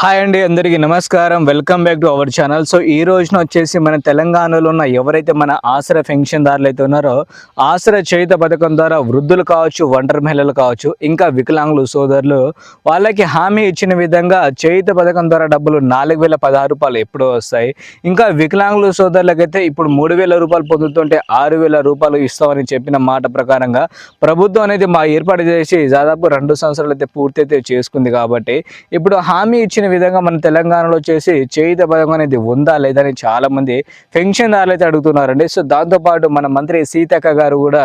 Hi అండి అందరికీ నమస్కారం. Welcome back to our channel so ఈ రోజున వచ్చేసి మన తెలంగాణలో ఉన్న ఎవరైతే మన ఆసరా పెన్షన్దారులు అయితే ఉన్నారో ఆసరా చేయుత పథకం ద్వారా వృద్ధులు కావచ్చు ఒంటరి మహిళలు కావచ్చు ఇంకా వికలాంగులు సోదరులు వాళ్ళకి హామీ ఇచ్చిన విధంగా చేయుత పథకం ద్వారా డబ్బులు నాలుగు వేల పదహారు రూపాయలు ఎప్పుడో వస్తాయి. ఇంకా వికలాంగులు సోదరులకైతే ఇప్పుడు మూడు వేల రూపాయలు పొందుతుంటే ఆరు వేల రూపాయలు ఇస్తామని చెప్పిన మాట ప్రకారంగా ప్రభుత్వం అనేది మా ఏర్పాటు చేసి దాదాపు రెండు సంవత్సరాలు అయితే పూర్తి అయితే చేసుకుంది కాబట్టి ఇప్పుడు హామీ ఇచ్చిన విధంగా మన తెలంగాణలో వచ్చేసి చేయుత పథకం అనేది ఉందా లేదని చాలా మంది పెన్షన్దారులు అయితే అడుగుతున్నారండి. సో దాంతోపాటు మన మంత్రి సీతక్క గారు కూడా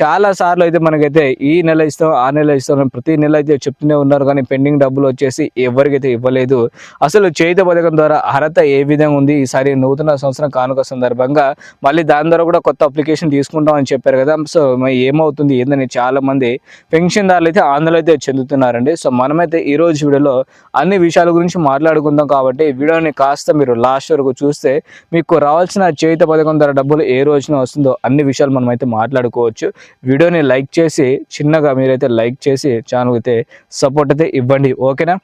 చాలా సార్లు అయితే మనకైతే ఈ నెల ఇస్తాం ఆ నెల ఇస్తాం ప్రతి నెల అయితే చెప్తూనే ఉన్నారు. కానీ పెండింగ్ డబ్బులు వచ్చేసి ఎవరికైతే ఇవ్వలేదు. అసలు చేయుత పథకం ద్వారా అర్హత ఏ విధంగా ఉంది? ఈసారి నూతన సంవత్సరం కానుక సందర్భంగా మళ్ళీ దాని ద్వారా కూడా కొత్త అప్లికేషన్ తీసుకుంటాం అని చెప్పారు కదా. సో ఏమవుతుంది ఏందని చాలా మంది పెన్షన్దారులు అయితే ఆందోళన అయితే చెందుతున్నారండి. సో మనమైతే ఈ రోజు వీడియోలో అన్ని విషయాల గురించి మాట్లాడుకుందాం కాబట్టి వీడియోని కాస్త మీరు లాస్ట్ వరకు చూస్తే మీకు రావాల్సిన చేయిత పథకం ద్వారా డబ్బులు ఏ రోజున వస్తుందో అన్ని విషయాలు మనం అయితే మాట్లాడుకోవచ్చు. వీడియోని లైక్ చేసి చిన్నగా మీరైతే లైక్ చేసి ఛానల్ అయితే సపోర్ట్ అయితే ఇవ్వండి. ఓకేనా?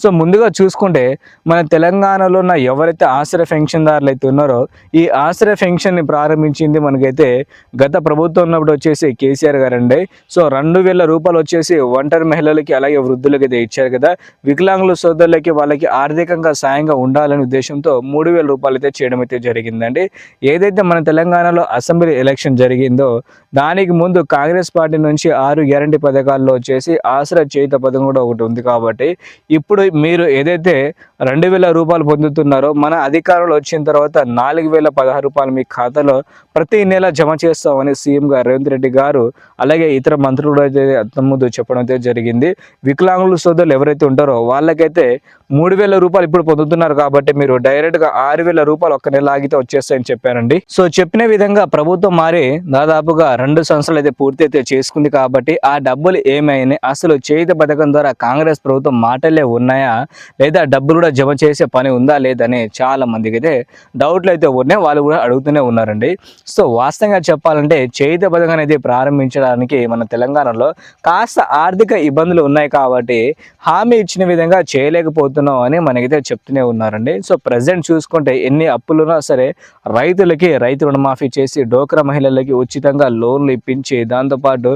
సో ముందుగా చూసుకుంటే మన తెలంగాణలో ఉన్న ఎవరైతే ఆశ్రయ పెన్షన్దారులు అయితే ఉన్నారో ఈ ఆశ్రయ పెన్షన్ని ప్రారంభించింది మనకైతే గత ప్రభుత్వం ఉన్నప్పుడు వచ్చేసి కేసీఆర్ గారండి. సో రెండు వేల రూపాయలు వచ్చేసి ఒంటరి మహిళలకి అలాగే వృద్ధులకి అయితే ఇచ్చారు కదా. వికలాంగుల సోదరులకి వాళ్ళకి ఆర్థికంగా సాయంగా ఉండాలనే ఉద్దేశంతో మూడు వేల రూపాయలు అయితే చేయడం అయితే జరిగిందండి. ఏదైతే మన తెలంగాణలో అసెంబ్లీ ఎలక్షన్ జరిగిందో దానికి ముందు కాంగ్రెస్ పార్టీ నుంచి ఆరు గ్యారంటీ పథకాల్లో వచ్చేసి ఆశ్రయ చేయుత పథకం కూడా ఒకటి ఉంది కాబట్టి ఇప్పుడు మీరు ఏదైతే రెండు వేల రూపాయలు పొందుతున్నారో. మన అధికారంలో వచ్చిన తర్వాత నాలుగు వేల పదహారు రూపాయలు మీ ఖాతాలో ప్రతి నెల జమ చేస్తామని సీఎం గారు రేవంత్ రెడ్డి గారు అలాగే ఇతర మంత్రులు అయితే ముందు చెప్పడం అయితే జరిగింది. వికలాంగుల సోదరులు ఎవరైతే ఉంటారో వాళ్ళకైతే మూడు వేల రూపాయలు ఇప్పుడు పొందుతున్నారు కాబట్టి మీరు డైరెక్ట్గా ఆరు వేల రూపాయలు ఒక్క నెల ఆగితే వచ్చేస్తాయని చెప్పారండి. సో చెప్పిన విధంగా ప్రభుత్వం మారి దాదాపుగా రెండు సంవత్సరాలు అయితే పూర్తి అయితే చేసుకుంది కాబట్టి ఆ డబ్బులు ఏమైనాయి? అసలు చేయుత పథకం ద్వారా కాంగ్రెస్ ప్రభుత్వం మాటలే ఉన్నాయా? లేదా డబ్బులు కూడా జమ చేసే పని ఉందా లేదని చాలా మందికి అయితే డౌట్లు అయితే ఉన్నాయి. వాళ్ళు కూడా అడుగుతూనే ఉన్నారండి. సో వాస్తవంగా చెప్పాలంటే చేయుత పథకం అనేది ప్రారంభించడానికి మన తెలంగాణలో కాస్త ఆర్థిక ఇబ్బందులు ఉన్నాయి కాబట్టి హామీ ఇచ్చిన విధంగా చేయలేకపోతున్నాం అని మనకైతే చెప్తూనే ఉన్నారండి. సో ప్రజెంట్ చూసుకుంటే ఎన్ని అప్పులున్నా సరే రైతులకి రైతు రుణమాఫీ చేసి డోక్రా మహిళలకి ఉచితంగా లోన్లు ఇప్పించి దాంతోపాటు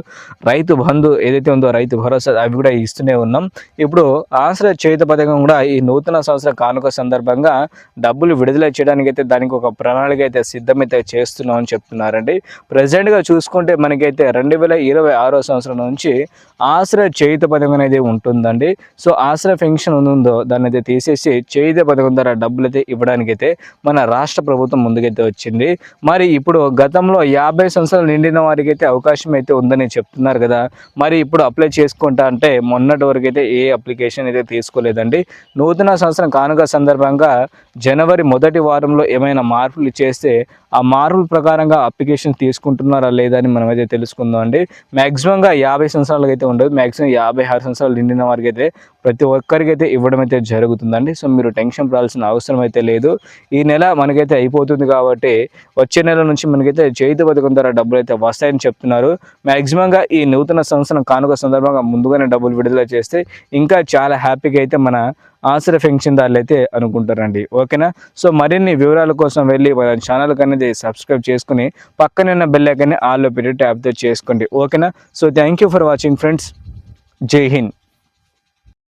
రైతు బంధు ఏదైతే ఉందో రైతు భరోసా అవి కూడా ఇస్తూనే ఉన్నాం. ఇప్పుడు ఆశ్రయ చేయుత పథకం కూడా ఈ నూతన సంవత్సర కానుక సందర్భంగా డబ్బులు విడుదల చేయడానికి అయితే దానికి ఒక ప్రణాళిక అయితే సిద్ధమైతే చేస్తున్నాం అని చెప్తున్నారండి. ప్రజెంట్గా చూసుకుంటే మనకైతే రెండు వేల ఇరవై ఆరో సంవత్సరం నుంచి ఆశ్రయ చేయుత పథకం అనేది ఉంటుందండి. సో ఆశ్రయ పెన్షన్ ఉందో దాన్ని అయితే తీసేసి చేయుత పథకం ద్వారా డబ్బులు అయితే ఇవ్వడానికి అయితే మన రాష్ట్ర ప్రభుత్వం ముందుకైతే వచ్చింది. మరి ఇప్పుడు గతంలో యాభై సంవత్సరాలు నిండిన వారికి అయితే అవకాశం అయితే ఉందని చెప్తున్నారు కదా. మరి ఇప్పుడు అప్లై చేసుకుంటా అంటే మొన్నటి వరకు అయితే ఏ అప్లికేషన్ అయితే తీసుకోలేదండి. నూతన సంవత్సరం కానుక సందర్భంగా జనవరి మొదటి వారంలో ఏమైనా మార్పులు చేస్తే ఆ మార్పుల ప్రకారంగా అప్లికేషన్ తీసుకుంటున్నారా లేదా అని మనం అయితే తెలుసుకుందాం అండి. మ్యాక్సిమంగా యాభై సంవత్సరాలకు అయితే ఉండదు. మ్యాక్సిమం యాభై ఆరు సంవత్సరాలు నిండిన వారికి అయితే ప్రతి ఒక్కరికి అయితే ఇవ్వడం అయితే జరుగుతుందండి. సో మీరు టెన్షన్ పడాల్సిన అవసరం అయితే లేదు. ఈ నెల మనకైతే అయిపోతుంది కాబట్టి వచ్చే నెల నుంచి మనకైతే చేతి పథకం ద్వారా డబ్బులు అయితే వస్తాయని చెప్తున్నారు. మ్యాక్సిమంగా ఈ నూతన సంవత్సరం కానుక సందర్భంగా ముందుగానే డబ్బులు విడుదల చేస్తే ఇంకా చాలా హ్యాపీగా అయితే మన ఆశ్రయ పెన్షన్దారులు అయితే అనుకుంటారండి. ఓకేనా? సో మరిన్ని వివరాల కోసం వెళ్ళి మన ఛానల్కి అనేది సబ్స్క్రైబ్ చేసుకుని పక్కనే ఉన్న బెల్ ఆల్లో పెట్టి ట్యాప్తో చేసుకోండి. ఓకేనా? So thank you for watching friends జై హింద్